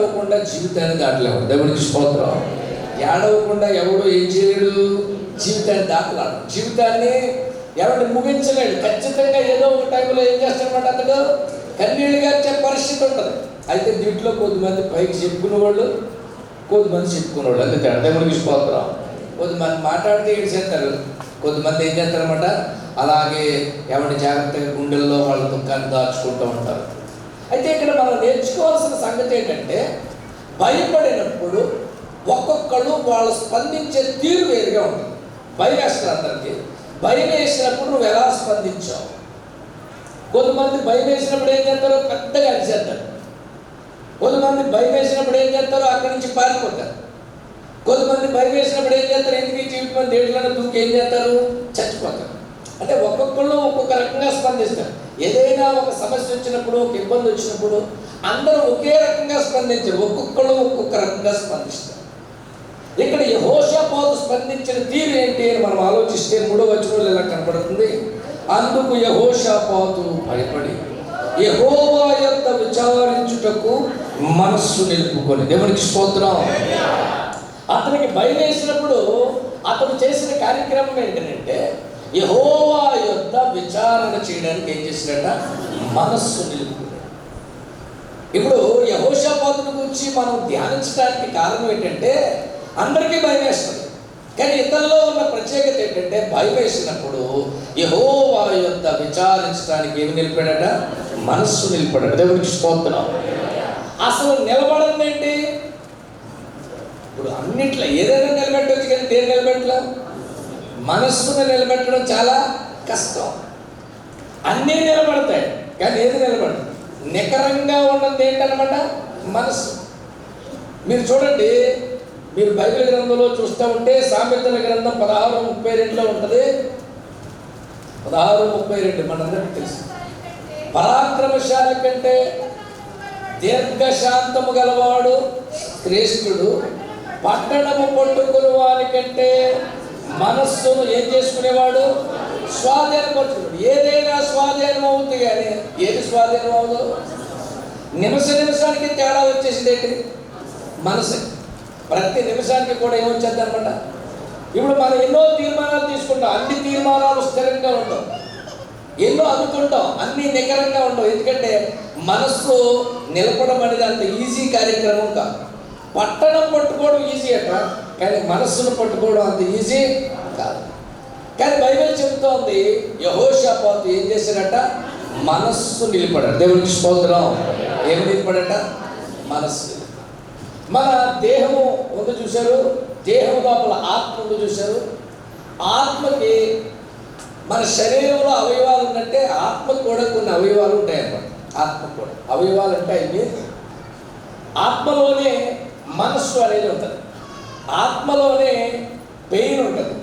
ఏడవకుండా జీవితాన్ని దాటలేము. దేవునికి స్తోత్రం. ఏడవకుండా ఎవడు ఏం చేయలేడు జీవితాన్ని దాటలాడు జీవితాన్ని ఎవరిని ముగించలేడు. ఖచ్చితంగా ఏదో ఒక టైంలో ఏం చేస్తాడన్నమాట అతడు? కన్నీళ్ళు గార్చే పరిస్థితి ఉంటుంది. అయితే దీంట్లో కొద్దిమంది పైకి చెప్పుకునే వాళ్ళు కొద్దిమంది చెప్పుకునే వాళ్ళు అంతే దేవునికి స్తోత్రం. కొద్దిమంది మాట్లాడితే ఏం చేస్తారు కొద్దిమంది ఏం చేస్తారన్నమాట? అలాగే ఎవరి జాగ్రత్తగా గుండెల్లో వాళ్ళ దుఃఖాన్ని దాచుకుంటూ ఉంటారు. అయితే ఇక్కడ మనం నేర్చుకోవాల్సిన సంగతి ఏంటంటే భయపడినప్పుడు ఒక్కొక్కళ్ళు వాళ్ళు స్పందించే తీరు వేరుగా ఉంటుంది. భయం వేస్తారు అందరికీ. భయం వేసినప్పుడు నువ్వు ఎలా స్పందించావు? కొంతమంది భయం వేసినప్పుడు ఏం చేస్తారో? పెద్దగా అరిచేస్తారు. కొంతమంది భయం వేసినప్పుడు ఏం చేస్తారో? అక్కడి నుంచి పారిపోతారు. కొంతమంది భయం వేసినప్పుడు ఏం చేస్తారు? ఎందుకు జీవితం దేవుళ్ళని దూకి ఏం చేస్తారు? చచ్చిపోతారు. అంటే ఒక్కొక్కళ్ళు ఒక్కొక్క రకంగా స్పందిస్తారు. ఏదైనా ఒక సమస్య వచ్చినప్పుడు ఒక ఇబ్బంది వచ్చినప్పుడు అందరూ ఒకే రకంగా స్పందించారు ఒక్కొక్కళ్ళు ఒక్కొక్క రకంగా స్పందిస్తారు. ఇక్కడ యహోషాపాతు స్పందించిన తీరు ఏంటి అని మనం ఆలోచిస్తే మూడో వచనంలో ఇలా కనపడుతుంది. అందుకు యహోషాపాతు భయపడి యహోవా యొక్క విచారించుటకు మనస్సు నిలుపుకొని దేవునికి స్తోత్రం. అతనికి భయం వేసినప్పుడు అతను చేసిన కార్యక్రమం ఏంటంటే యహోవా యొక్క విచారణ చేయడానికి ఏం చేసినట మనస్సు నిలుపుకున్నాడు. ఇప్పుడు యహోషపాతుని గురించి మనం ధ్యానించడానికి కారణం ఏంటంటే అందరికీ భయం వేస్తుంది. కానీ ఇతరులో ఉన్న ప్రత్యేకత ఏంటంటే భయం వేసినప్పుడు యహోవా యొక్క విచారించడానికి ఏమి నిలిపాడట? మనస్సు నిలిపాడట. దేవునికి స్తోత్రం. అసలు నిలబడింది ఏంటి ఇప్పుడు అన్నిట్లో ఏదైనా నిలబెట్టవచ్చు కానీ దేని నిలబెట్టలేదు మనస్సును నిలబెట్టడం చాలా కష్టం. అన్నీ నిలబడతాయి కానీ ఏది నిలబడదు? నికరంగా ఉన్నది ఏంటనమాట మనస్సు. మీరు చూడండి మీరు బైబిల్ గ్రంథంలో చూస్తూ ఉంటే సామెతల గ్రంథం పదహారు ముప్పై రెండులో ఉంటుంది. పదహారు ముప్పై రెండు మనందరికీ తెలుసు. పరాక్రమశాల కంటే దీర్ఘశాంతము గలవాడు శ్రేష్ఠుడు. పట్టణము పట్టుకుని వారి కంటే మనస్సును ఏం చేసుకునేవాడు? స్వాధీనపరచుకున్నాడు ఏదైనా స్వాధీనం అవుతుంది కానీ ఏది స్వాధీనం అవ్వదు? నిమిష నిమిషానికి తేడా వచ్చేసింది ఏంటి? మనసు. ప్రతి నిమిషానికి కూడా ఏమొచ్చేది అనమాట? ఇప్పుడు మనం ఎన్నో తీర్మానాలు తీసుకుంటాం. అన్ని తీర్మానాలు స్థిరంగా ఉండవు. ఎన్నో అనుకుంటాం అన్ని నికరంగా ఉండవు. ఎందుకంటే మనస్సు నిలపడం అనేది అంత ఈజీ కార్యక్రమం కాదు. పట్టణం పట్టుకోవడం ఈజీ అట. కానీ మనస్సును పట్టుకోవడం అంత ఈజీ కాదు. కానీ బైబిల్ చెబుతోంది యహోషాపాతు ఏం చేశాడట? మనస్సు నిలబడాడు దేవునికి స్తోత్రం. ఏం నిలబడట? మనస్సు మన దేహము ఉంది చూశారు? దేహం లోపల ఆత్మ ఉంది చూశారు? ఆత్మకి మన శరీరంలో అవయవాలు ఉన్నట్టే ఆత్మకు కూడా కొన్ని అవయవాలు ఉంటాయి అన్నమాట ఆత్మ కూడా. అవయవాలు అంటే అవి ఆత్మలోనే మనస్సు అనేది ఉంటుంది. ఆత్మలోనే పెయిన్ ఉంటుంది.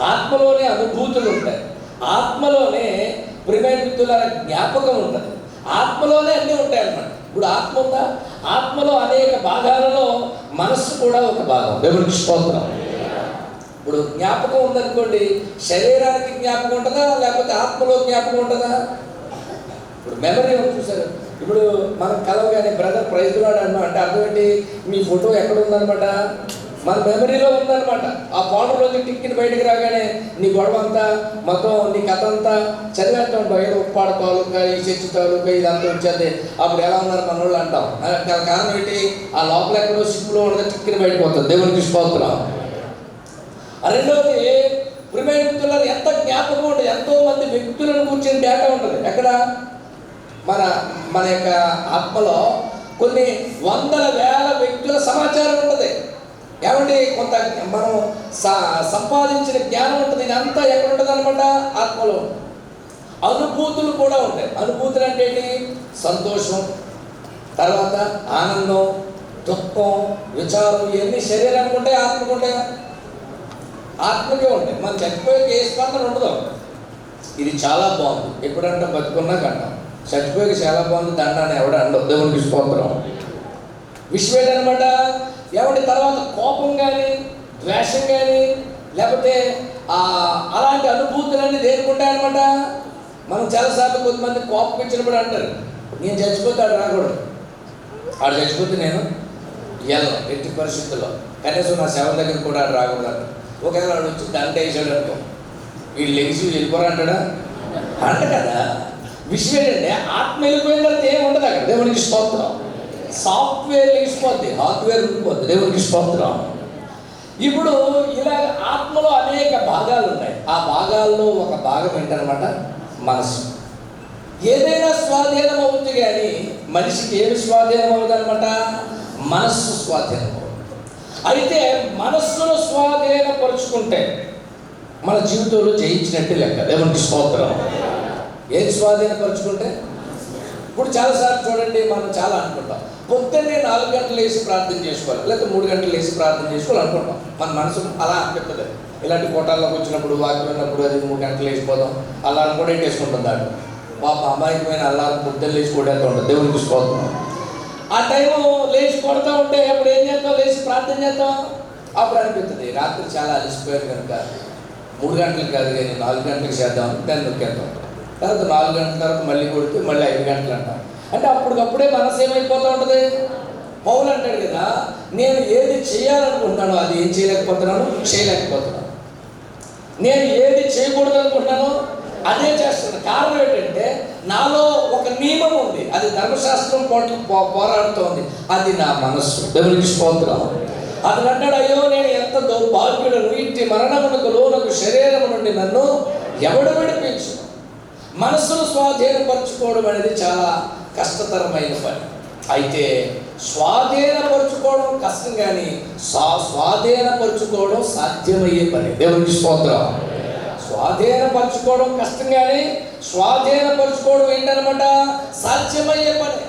ఆత్మలోనే అనుభూతులు ఉంటాయి. ఆత్మలోనే ప్రిమేతుల జ్ఞాపకం ఉంటుంది. ఆత్మలోనే అన్నీ ఉంటాయి అన్నమాట. ఇప్పుడు ఆత్మ ఉందా? ఆత్మలో అనేక భాగాలలో మనస్సు కూడా ఒక భాగం. దేవునికి స్తోత్రం. ఇప్పుడు జ్ఞాపకం ఉందనుకోండి శరీరానికి జ్ఞాపకం ఉంటుందా? లేకపోతే ఆత్మలో జ్ఞాపకం ఉంటుందా? ఇప్పుడు మెమరీ చూసారు ఇప్పుడు మనం కలవగానే బ్రదర్ ప్రైజ్ వాడు అన్నాం అంటే అర్థం ఏంటి? మీ ఫోటో ఎక్కడ ఉందనమాట మన మెమరీలో ఉందన్నమాట. ఆ పౌడర్ రోజు టిక్కిని బయటికి రాగానే నీ గొడవ అంతా మొత్తం నీ కథ అంతా చదివేస్తాం బయట ఏదో ఉప్పాడ తాలూకా ఈ చర్చి తాలూకా ఇదంతా వచ్చేది. అప్పుడు ఎలా ఉన్నారు మన వాళ్ళు అంటాం కారణం ఏంటి? ఆ లోపల ఎక్కడో సిప్పులో ఉండదు టిక్కిని బయటకు వస్తుంది. దేవునికి స్తోత్రం ఆ రెండవది ప్రిమైన ఎంత జ్ఞాపకం ఉంటుంది ఎంతో మంది వ్యక్తులను కూర్చొని డేటా ఉంటుంది. ఎక్కడ? మన మన యొక్క ఆత్మలో కొన్ని వందల వేల వ్యక్తుల సమాచారం ఉంటుంది. ఏమండి కొంత మనం సంపాదించిన జ్ఞానం ఉంటుంది ఇదంతా ఎక్కడ ఉంటుంది అనమాట ఆత్మలో. అనుభూతులు కూడా ఉంటాయి. అనుభూతులు అంటే ఏంటి? సంతోషం తర్వాత ఆనందం దుఃఖం విచారం ఇవన్నీ శరీరానికి ఉంటాయి ఆత్మకు ఉంటాయి? ఆత్మకే ఉంటాయి. మనం చచ్చిపోయాక ఏ స్పందన ఉండదు. ఇది చాలా బాగుంది. ఎప్పుడంటే బతుకున్నా కంటాం చచ్చిపోయాక చాలా బాగుంది దండాన్ని ఎవడ అండవు. దేవునికి స్తోత్రం. విషయం ఏంటనమాట ఏమంటే తర్వాత కోపం కానీ ద్వేషం కానీ లేకపోతే అలాంటి అనుభూతులన్నీ దేనికి ఉంటాయన్నమాట? మనం చాలాసార్లు కొంతమంది కోపం ఇచ్చినప్పుడు అంటారు నేను చచ్చిపోతాడు రాకూడదు. ఆడు చచ్చిపోతే నేను వెళ్ళం ఎట్టి పరిస్థితుల్లో. కనీసం నా సేవ దగ్గర కూడా రాకూడదు ఒకవేళ వాడు వచ్చి దండ వేసాడు అనుకో వీళ్ళు లెగిసి వెళ్ళిపోరా అంటాడా? అంట కదా. విషయం ఏంటంటే ఆత్మ వెళ్ళిపోయిన తర్వాత ఏమి ఉండదు అక్కడ? దేవునికి స్తోత్రం. సాఫ్ట్వేర్ లేచిపోద్ది హార్డ్వేర్ ఉండిపోద్ది దేవునికి స్తోత్రం. ఇప్పుడు ఇలా ఆత్మలో అనేక భాగాలు ఉన్నాయి. ఆ భాగాల్లో ఒక భాగం ఏంటనమాట? మనసు. ఏదైనా స్వాధీనం అవుతుంది కానీ మనిషికి ఏమి స్వాధీనం అవుతుంది అనమాట మనస్సు స్వాధీనం అవుతుంది అయితే మనస్సును స్వాధీనపరుచుకుంటే మన జీవితంలో జయించినట్టు లెక్క. దేవునికి స్తోత్రం. ఏది స్వాధీనపరుచుకుంటే? ఇప్పుడు చాలాసార్లు చూడండి మనం చాలా అనుకుంటాం. పొద్దున్నే నాలుగు గంటలు వేసి ప్రార్థన చేసుకోవాలి. లేకపోతే మూడు గంటలు వేసి ప్రార్థన చేసుకోవాలి అనుకుంటాం. మన మనసు అలా అనిపిస్తుంది ఇలాంటి కోటాల్లోకి వచ్చినప్పుడు వాక్యం ఉన్నప్పుడు అది మూడు గంటలు వేసిపోదాం అలా కూడా వేసుకుంటాం దాన్ని. పాప అమాయకమైన అల్లా పొద్దున్న లేచి కొడేస్తూ ఉంటుంది. దేవునికి స్తోత్రం. ఆ టైం లేచి కొడతా ఉంటే అప్పుడు ఏం చేస్తాం? లేచి ప్రార్థన చేస్తాం. అప్పుడు అనిపిస్తుంది రాత్రి చాలా అలసిపోయారు కనుక మూడు గంటలకు కాదు కానీ నాలుగు గంటలకు చేద్దాం దాన్ని నొక్కేద్దాం. తర్వాత నాలుగు గంటల తర్వాత మళ్ళీ కొడితే మళ్ళీ ఐదు గంటలు అంటాం. అంటే అప్పటికప్పుడే మనసు ఏమైపోతూ ఉంటుంది? పౌలు అంటాడు కదా నేను ఏది చేయాలనుకుంటున్నానో అది ఏం చేయలేకపోతున్నాను? చేయలేకపోతున్నాను. నేను ఏది చేయకూడదు అనుకుంటున్నానో అదే చేస్తున్నాను. కారణం ఏంటంటే నాలో ఒక నియమం ఉంది. అది ధర్మశాస్త్రం పోటీ పో- పోరాడుతోంది. అది నా మనస్సు. దేవునికి స్తోత్రం. అతను అంటాడు అయ్యో నేను ఎంత దౌర్భాగ్యుడను? ఇట్టి మరణమునకు లోనకు శరీరము నుండి నన్ను ఎవడు విడిపించు? మనస్సును స్వాధీనపరచుకోవడం అనేది చాలా కష్టతరమైన పని. అయితే స్వాధీనపరుచుకోవడం కష్టం కానీ స్వా స్వాధీనపరుచుకోవడం సాధ్యమయ్యే పని. దేవునికి స్తోత్రం. స్వాధీనపరచుకోవడం కష్టం కానీ స్వాధీనపరచుకోవడం ఏంటనమాట? సాధ్యమయ్యే పని.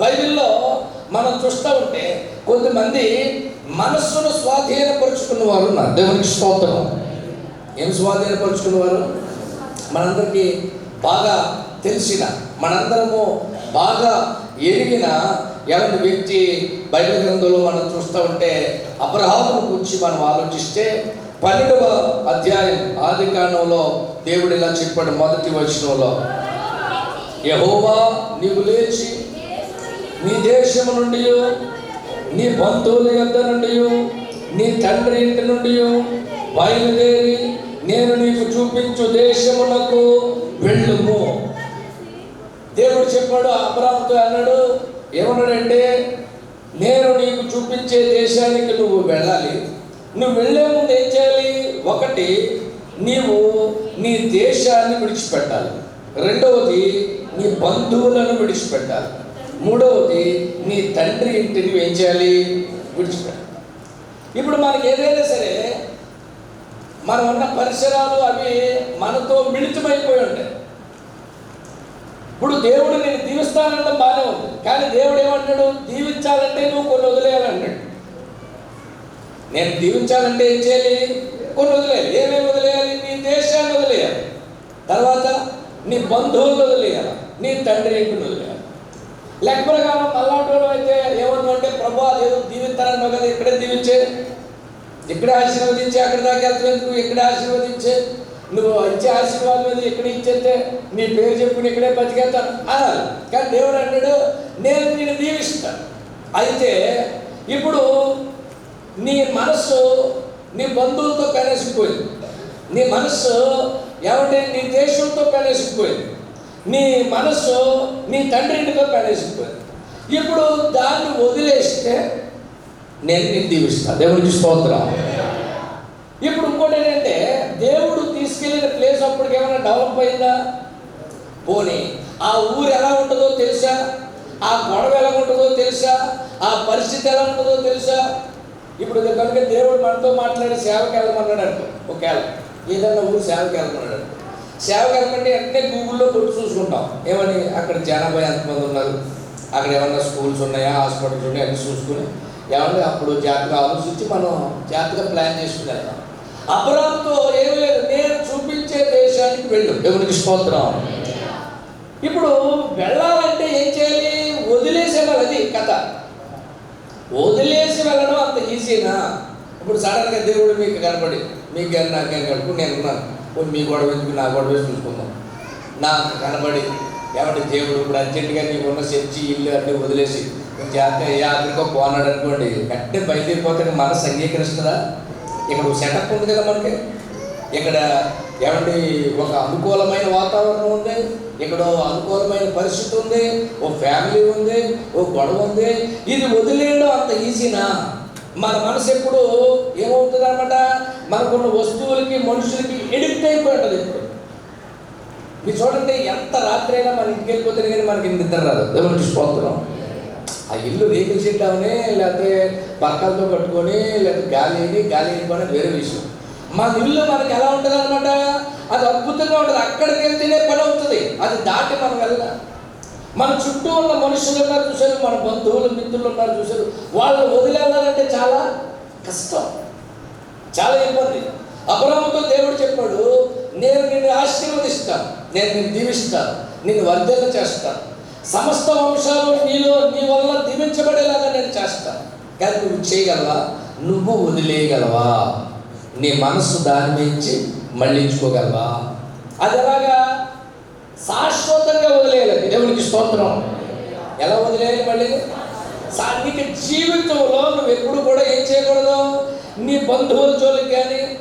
బైబిల్లో మనం చూస్తూ ఉంటే కొంతమంది మనస్సును స్వాధీనపరుచుకున్న వారు ఉన్నారు. దేవునికి స్తోత్రం. ఏం స్వాధీనపరుచుకున్నవారు మనందరికీ బాగా తెలిసిన మనందరము బాగా ఎరిగిన ఎవరి వ్యక్తి బైబిల్ గ్రంథంలో మనం చూస్తూ ఉంటే అబ్రహామును గురించి మనం ఆలోచిస్తే పన్నెండవ అధ్యాయం ఆది కాలంలో దేవుడు ఇలా చెప్పాడు మొదటి వచనంలో. యహోవా నీవు లేచి నీ దేశం నుండి నీ బంధువుల యొద్ద నుండి నీ తండ్రి ఇంటి నుండి బయలుదేరి నేను నీకు చూపించు దేశమునకు వెళ్ళుము. దేవుడు చెప్పాడు అబ్రాహంతో అన్నాడు ఏమన్నాడంటే నేను నీకు చూపించే దేశానికి నువ్వు వెళ్ళాలి. నువ్వు వెళ్ళే ముందు ఏం చేయాలి? ఒకటి నీవు నీ దేశాన్ని విడిచిపెట్టాలి. రెండవది నీ బంధువులను విడిచిపెట్టాలి. మూడవది నీ తండ్రి ఇంటిని ఏం చేయాలి? విడిచిపెట్టాలి. ఇప్పుడు మనకి ఏదైనా సరే మనం ఉన్న పరిసరాలు అవి మనతో మిళితమైపోయి ఇప్పుడు దేవుడు నేను దీవిస్తానంటే బాగానే ఉంది. కానీ దేవుడు ఏమంటాడు? దీవించాలంటే నువ్వు కొన్ని వదిలేయాలంటాడు నేను దీవించాలంటే ఏం చేయాలి? కొన్ని వదిలేయాలి. ఏమేమి వదిలేయాలి? నీ దేశాన్ని వదిలేయాలి. తర్వాత నీ బంధువులు వదిలేయాలి. నీ తండ్రి ఇంటిని వదిలేయాలి. లెక్క ప్రకారం మళ్ళాటోడు అయితే ఏమవుతుందంటే ప్రభు అదేదో దీవిస్తానన్నావు కదా ఇక్కడే దీవించే ఇక్కడే ఆశీర్వదించి అక్కడ దాకా వెళ్తున్నావు నువ్వు ఇక్కడే ఆశీర్వదించే నువ్వు వచ్చే ఆశీర్వాదం మీద ఇక్కడ ఇచ్చేస్తే నీ పేరు చెప్పుకుని ఇక్కడే బతికేస్తాను అనాలి కానీ దేవుడు అన్నాడు నేను నేను దీవిస్తాను అయితే ఇప్పుడు నీ మనస్సు నీ బంధువులతో కనేసిపోయింది నీ మనస్సు ఏమంటే నీ దేశంతో కనేసిపోయింది నీ మనస్సు నీ తండ్రితో కనేసిపోయింది ఇప్పుడు దాన్ని వదిలేస్తే నేను నేను దీవిస్తాను దేవుడికి స్తోత్రం. ఇప్పుడు ఇంకోటి ఏంటంటే దేవుడు తీసుకెళ్ళిన ప్లేస్ అప్పటికి ఏమైనా డెవలప్ అయిందా పోనీ. ఆ ఊరు ఎలా ఉంటుందో తెలుసా? ఆ గొడవ ఎలా ఉంటుందో తెలుసా? ఆ పరిస్థితి ఎలా ఉంటుందో తెలుసా? ఇప్పుడు కనుక దేవుడు మనతో మాట్లాడి సేవకి వెళ్ళమన్నాడు అనుకో ఒకవేళ ఏదన్నా ఊరు సేవకి వెళ్ళమన్నాడు సేవకి వెళ్ళమంటే వెంటనే గూగుల్లో కొట్టి చూసుకుంటాం. ఏమని? అక్కడ జనాభా ఎంతమంది ఉన్నారు? అక్కడ ఏమన్నా స్కూల్స్ ఉన్నాయా? హాస్పిటల్స్ ఉన్నాయా? అన్ని చూసుకుని ఏమన్నా అప్పుడు జాగ్రత్తగా ఆలోచించి మనం జాగ్రత్తగా ప్లాన్ చేసుకుని వెళ్తాం అపరాధంతో వెళ్ళు. దేవునికి స్తోత్రం. ఇప్పుడు వెళ్ళాలంటే ఏం చేయాలి? వదిలేసే అది కథ. వదిలేసి వెళ్ళడం అంత ఈజీనా? ఇప్పుడు సడన్గా దేవుడు మీకు కనపడి మీకు కానీ నాకేం కనుక్కుని నేను ఉన్నాను మీ గొడవ ఎందుకు? నా గొడవ వేసి చూసుకుందాం. నాకు కనబడి ఏమంటే దేవుడు ఇప్పుడు అర్జెంటుగా నీకు ఉన్న చర్చి ఇల్లు అన్ని వదిలేసి జాగ్రత్త ఏ ఆఖరికో పోనాడు అనుకోండి కట్టే బయలుదేరిపోతే మనసు అంగీకరిస్తుందా? ఇక్కడ సెటప్ ఉంది కదా మనకి. ఇక్కడ ఏమండి ఒక అనుకూలమైన వాతావరణం ఉంది ఇక్కడ అనుకూలమైన పరిస్థితి ఉంది ఓ ఫ్యామిలీ ఉంది ఓ గొడవ ఉంది. ఇది వదిలేయడం అంత ఈజీనా? మన మనసు ఎప్పుడు ఏమవుతుంది అనమాట మనకున్న వస్తువులకి మనుషులకి ఎడిక్ట్ అయిపోయి ఉంటుంది ఇప్పుడు మీరు చూడండి ఎంత రాత్రి అయినా మన ఇంటికి వెళ్ళిపోతే కానీ మనకి నిద్ర రాదు. దేవునికి స్తోత్రం ఆ ఇల్లు రేకులు చెట్టామని లేకపోతే పక్కలతో కట్టుకొని లేకపోతే గాలి వేయని గాలి వేయకపోయినా వేరే విషయం. మన ఇల్లు మనకి ఎలా ఉంటుంది అనమాట అది అద్భుతంగా ఉంటుంది. అక్కడికి వెళ్తేనే పని అవుతుంది. అది దాటి మనం వెళ్ళాలి మన చుట్టూ ఉన్న మనుషులు ఉన్నారు చూశారు మన బంధువులు మిత్రులు ఉన్నారు చూశారు. వాళ్ళు వదిలేదాలంటే చాలా కష్టం. చాలా ఇబ్బంది. అబ్రహంతో దేవుడు చెప్పాడు నేను నిన్ను ఆశీర్వదిస్తాను. నేను నిన్ను దీవిస్తాను. నిన్ను వర్ధన చేస్తాను. సమస్త వంశాలు నీలో నీ వల్ల దీవించబడేలాగా నేను చేస్తాను. కానీ నువ్వు చేయగలవా? నువ్వు వదిలేయగలవా? నీ మనస్సు దాని నుంచి మళ్ళించుకోగలవా? అది ఎలాగా? శాశ్వతంగా వదిలేయాలి. దేవునికి స్తోత్రం. ఎలా వదిలేయాలి మళ్ళీ? సా- నీకు జీవితంలో నువ్వు ఎప్పుడు కూడా ఏం చేయకూడదు? నీ బంధువుల జోలికి కానీ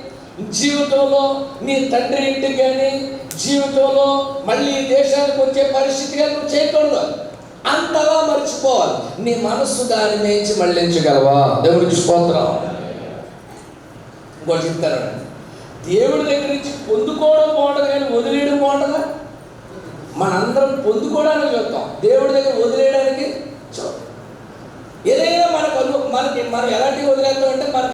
జీవితంలో నీ తండ్రి ఇంటికి కానీ జీవితంలో మళ్ళీ దేశానికి వచ్చే పరిస్థితిగా నువ్వు చేయకూడదు. అంతలా మర్చిపోవాలి. నీ మనస్సు దాని నుంచి మళ్ళించగలవా? దేవుడికి స్తోత్రం. ఇంకోటి దేవుడి దగ్గర నుంచి పొందుకోవడం బాగుంటుంది కానీ వదిలేయడం బాగుంటుందా? మనందరం పొందుకోవడానికి చూస్తాం దేవుడి దగ్గర వదిలేయడానికి చూడం ఏదైనా మనకు మనకి మనం ఎలాంటివి వదిలేస్తామంటే మన